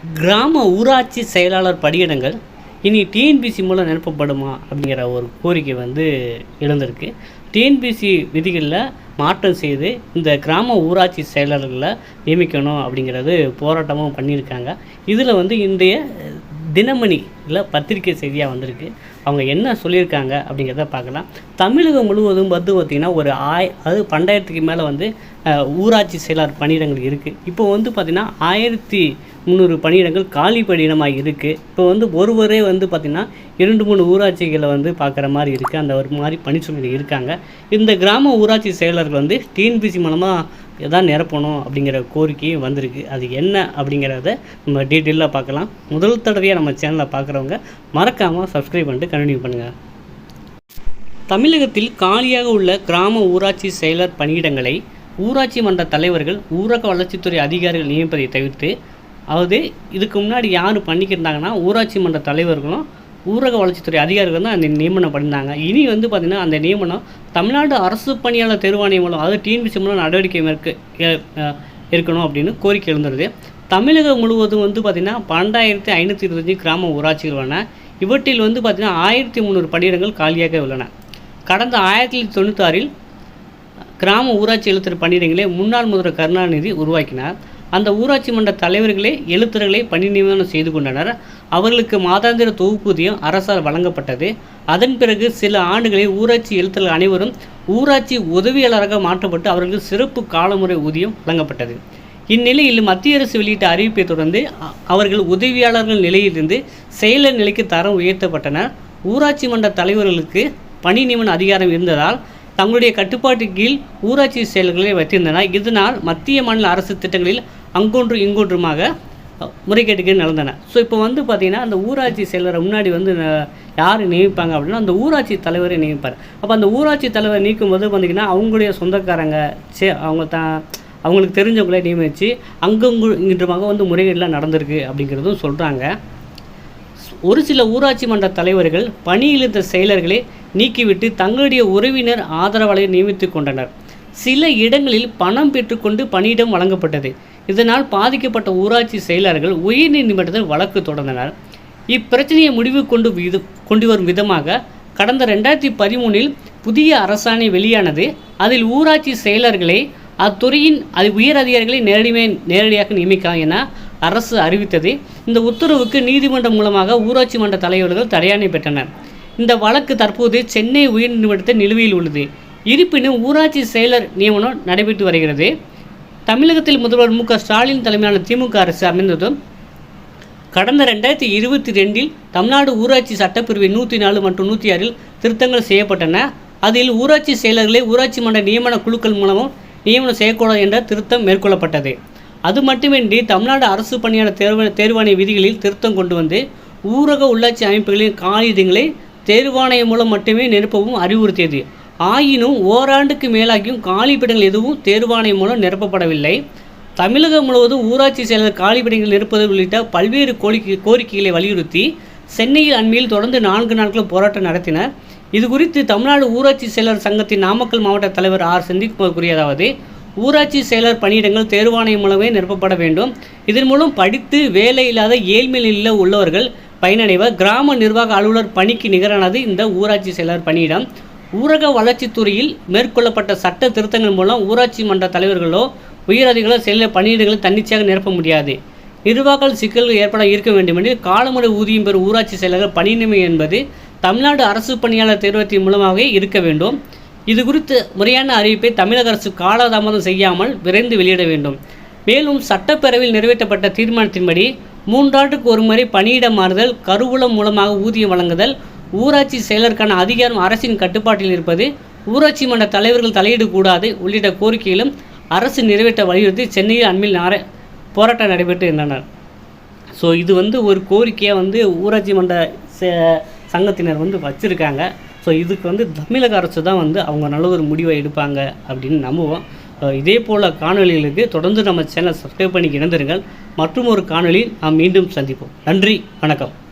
கிராம ஊராட்சி செயலாளர் பணியிடங்கள் இனி டிஎன்பிசி மூலம் நிரப்பப்படுமா அப்படிங்கிற ஒரு கோரிக்கை வந்து எழுந்திருக்கு. டிஎன்பிசி விதிகளில் மாற்றம் செய்து இந்த கிராம ஊராட்சி செயலாளர்களை நியமிக்கணும் அப்படிங்கிறது போராட்டமும் பண்ணியிருக்காங்க. இதில் வந்து இன்றைய தினமணி இல்லை பத்திரிகை செய்தியாக வந்திருக்கு. அவங்க என்ன சொல்லியிருக்காங்க அப்படிங்கிறத பார்க்கலாம். தமிழகம் முழுவதும் வந்து பார்த்திங்கன்னா ஒரு ஆய் அது பண்டாயிரத்துக்கு மேலே வந்து ஊராட்சி செயலாளர் பணியிடங்கள் இருக்குது இப்போ வந்து பார்த்திங்கன்னா ஆயிரத்தி முந்நூறு பணியிடங்கள் காலி பணியிடமாக இருக்குது இப்போ வந்து ஒருவரே வந்து பார்த்திங்கன்னா இரண்டு மூணு ஊராட்சிகளை வந்து பார்க்குற மாதிரி இருக்குது அந்த ஒரு மாதிரி பணிச்சுமையில் இருக்காங்க. இந்த கிராம ஊராட்சி செயலர்கள் வந்து டிஎன்பிசி மூலமாக எதாவது நிரப்பணும் அப்படிங்கிற கோரிக்கையும் வந்திருக்கு. அது என்ன அப்படிங்கிறத நம்ம டீட்டெயிலாக பார்க்கலாம். முதல் தடவையாக நம்ம சேனலை பார்க்குறவங்க மறக்காமல் சப்ஸ்கிரைப் பண்ணிட்டு கண்டினியூ பண்ணுங்கள் தமிழகத்தில் காலியாக உள்ள கிராம ஊராட்சி செயலர் பணியிடங்களை ஊராட்சி மன்ற தலைவர்கள் ஊரக வளர்ச்சித்துறை அதிகாரிகள் நியமிப்பதை தவிர்த்து அதாவது இதுக்கு முன்னாடி யார் பண்ணிக்கிட்டாங்கன்னா ஊராட்சி மன்ற தலைவர்களும் ஊரக வளர்ச்சித்துறை அதிகாரிகள் தான் அந்த நியமனம் பண்ணியிருந்தாங்க. இனி வந்து பார்த்திங்கன்னா அந்த நியமனம் தமிழ்நாடு அரசு பணியாளர் தேர்வாணையம் மூலம் அதாவது டிஎன்பிசி மூலம் நடவடிக்கை மேற்கு இருக்கணும் அப்படின்னு கோரிக்கை எழுந்துருது தமிழகம் முழுவதும் வந்து பார்த்திங்கன்னா பன்னெண்டாயிரத்தி ஐநூற்றி இருபத்தஞ்சி கிராம ஊராட்சிகள் உள்ளன. இவற்றில் வந்து பார்த்திங்கன்னா ஆயிரத்தி முந்நூறு பணியிடங்கள் காலியாக உள்ளன. கடந்த ஆயிரத்தி தொள்ளாயிரத்தி தொண்ணூத்தாறில் கிராம ஊராட்சி எழுத்தர் பணியிடங்களை முன்னாள் முதல்வர் கருணாநிதி உருவாக்கினார். அந்த ஊராட்சி மன்ற தலைவர்களே எழுத்தர்களை பணி நியமனம் செய்து கொண்டனர். அவர்களுக்கு மாதாந்திர தொகுப்பூதியம் அரசால் வழங்கப்பட்டது. அதன் பிறகு சில ஆண்டுகளில் ஊராட்சி எழுத்தர்கள் அனைவரும் ஊராட்சி உதவியாளராக மாற்றப்பட்டு அவர்களுக்கு சிறப்பு காலமுறை ஊதியம் வழங்கப்பட்டது. இந்நிலையில் மத்திய அரசு வெளியிட்ட அறிவிப்பை தொடர்ந்து அவர்கள் உதவியாளர்கள் நிலையிலிருந்து செயலர் நிலைக்கு தரம் உயர்த்தப்பட்டனர். ஊராட்சி மன்ற தலைவர்களுக்கு பணி நியமன அதிகாரம் இருந்ததால் தங்களுடைய கட்டுப்பாட்டு கீழ் ஊராட்சி செயல்களை வைத்திருந்தனர். இதனால் மத்திய மாநில அரசு திட்டங்களில் அங்கொன்று இங்கொன்றுமாக அஹ், முறைகேடுகள் நடந்தன. ஸோ இப்போ வந்து பார்த்திங்கன்னா அந்த ஊராட்சி செயலரை முன்னாடி வந்து யார் நியமிப்பாங்க அப்படின்னா அந்த ஊராட்சி தலைவரை நியமிப்பார். அப்போ அந்த ஊராட்சி தலைவர் நீக்கும் போது பார்த்திங்கன்னா அவங்களுடைய சொந்தக்காரங்க சே அவங்க தான் அவங்களுக்கு தெரிஞ்சவங்களே நியமித்து அங்கங்கு இங்குமாக வந்து முறைகேடுலாம் நடந்திருக்கு அப்படிங்கிறதும் சொல்கிறாங்க ஒரு சில ஊராட்சி மன்ற தலைவர்கள் பணியில் இருந்த செயலர்களை நீக்கிவிட்டு தங்களுடைய உறவினர் ஆதரவாளரை நியமித்துக் கொண்டனர். சில இடங்களில் பணம் பெற்றுக்கொண்டு பணியிடம் வழங்கப்பட்டது. இதனால் பாதிக்கப்பட்ட ஊராட்சி செயலாளர்கள் உயர்நீதிமன்றத்தில் வழக்கு தொடர்ந்தனர். இப்பிரச்சனையை முடிவு கொண்டு விது கொண்டு வரும் விதமாக கடந்த ரெண்டாயிரத்தி பதிமூணில் புதிய அரசாணை வெளியானது. அதில் ஊராட்சி செயலர்களை அத்துறையின் அது உயர் அதிகாரிகளை நேரடிமே நேரடியாக நியமிக்கலாம் என அரசு அறிவித்தது. இந்த உத்தரவுக்கு நீதிமன்றம் மூலமாக ஊராட்சி மன்ற தலைவர்கள் தடையாணை பெற்றனர். இந்த வழக்கு தற்போது சென்னை உயர்நீதிமன்றத்தில் நிலுவையில் உள்ளது. இருப்பினும் ஊராட்சி செயலர் நியமனம் நடைபெற்று வருகிறது. தமிழகத்தில் முதல்வர் மு ஸ்டாலின் தலைமையிலான திமுக அரசு அமைந்ததும் கடந்த ரெண்டாயிரத்தி இருபத்தி ரெண்டில் தமிழ்நாடு ஊராட்சி சட்டப்பிரிவு நூற்றி நாலு மற்றும் நூற்றி ஆறில் திருத்தங்கள் செய்யப்பட்டன. அதில் ஊராட்சி செயலர்களை ஊராட்சி மன்ற நியமன குழுக்கள் மூலமும் நியமனம் செய்யக்கூடாது என்ற திருத்தம் மேற்கொள்ளப்பட்டது. அது மட்டுமின்றி தமிழ்நாடு அரசு பணியாளர் தேர்வு தேர்வாணைய விதிகளில் திருத்தம் கொண்டு வந்து ஊரக உள்ளாட்சி அமைப்புகளின் காலியிடங்களை தேர்வாணையம் மூலம் மட்டுமே நிரப்பவும் அறிவுறுத்தியது. ஆயினும் ஓராண்டுக்கு மேலாகியும் காலிப்பிடங்கள் எதுவும் தேர்வாணையம் மூலம் நிரப்பப்படவில்லை. தமிழகம் முழுவதும் ஊராட்சி செயலர் காலிப்பிடங்கள் நிரப்புவது உள்ளிட்ட பல்வேறு கோரிக்கை கோரிக்கைகளை வலியுறுத்தி சென்னையில் அண்மையில் தொடர்ந்து நான்கு நாட்கள் போராட்டம் நடத்தினர். இது குறித்து தமிழ்நாடு ஊராட்சி செயலர் சங்கத்தின் நாமக்கல் மாவட்ட தலைவர் ஆர். செந்தில்குமார் கூறியதாவது ஊராட்சி செயலர் பணியிடங்கள் தேர்வாணையம் மூலமே நிரப்பப்பட வேண்டும். இதன் மூலம் படித்து வேலை இல்லாத ஏழ்மை நிலையில் உள்ளவர்கள் பயனடைவர். கிராம நிர்வாக அலுவலர் பணிக்கு நிகரானது இந்த ஊராட்சி செயலர் பணியிடம். ஊரக வளர்ச்சித்துறையில் மேற்கொள்ளப்பட்ட சட்ட திருத்தங்கள் மூலம் ஊராட்சி மன்ற தலைவர்களோ உயரதிகளோ செல்ல பணியிடங்களை தன்னிச்சையாக நிரப்ப முடியாது. நிர்வாக சிக்கல்கள் ஏற்பட இருக்க வேண்டுமெனில் காலமுறை ஊதியம் பெறும் ஊராட்சி செயலர்கள் பணி நியமனம் என்பது தமிழ்நாடு அரசு பணியாளர் தேர்வத்தின் மூலமாகவே இருக்க வேண்டும். இது குறித்து முறையான அறிவிப்பை தமிழக அரசு காலதாமதம் செய்யாமல் விரைந்து வெளியிட வேண்டும். மேலும் சட்டப்பேரவையில் நிறைவேற்றப்பட்ட தீர்மானத்தின்படி மூன்றாண்டுக்கு ஒருமுறை பணியிட மாறுதல் கருவூலம் மூலமாக ஊதியம் வழங்குதல் ஊராட்சி செயலருக்கான அதிகாரம் அரசின் கட்டுப்பாட்டில் இருப்பது ஊராட்சி மன்ற தலைவர்கள் தலையிடக்கூடாது உள்ளிட்ட கோரிக்கைகளும் அரசு நிறைவேற்ற வலியுறுத்தி சென்னையில் அண்மையில் நார போராட்டம் நடைபெற்று இருந்தனர். ஸோ இது வந்து ஒரு கோரிக்கையாக வந்து ஊராட்சி மன்ற ச- சங்கத்தினர் வந்து வச்சுருக்காங்க. ஸோ இதுக்கு வந்து தமிழக அரசு தான் வந்து அவங்க நல்ல ஒரு முடிவை எடுப்பாங்க அப்படின்னு நம்புவோம். இதே போல் காணொளிகளுக்கு தொடர்ந்து நம்ம சேனல் சப்ஸ்கிரைப் பண்ணி இணைந்திருங்கள். மற்றும் ஒரு காணொலி நாம் மீண்டும் சந்திப்போம். நன்றி வணக்கம்.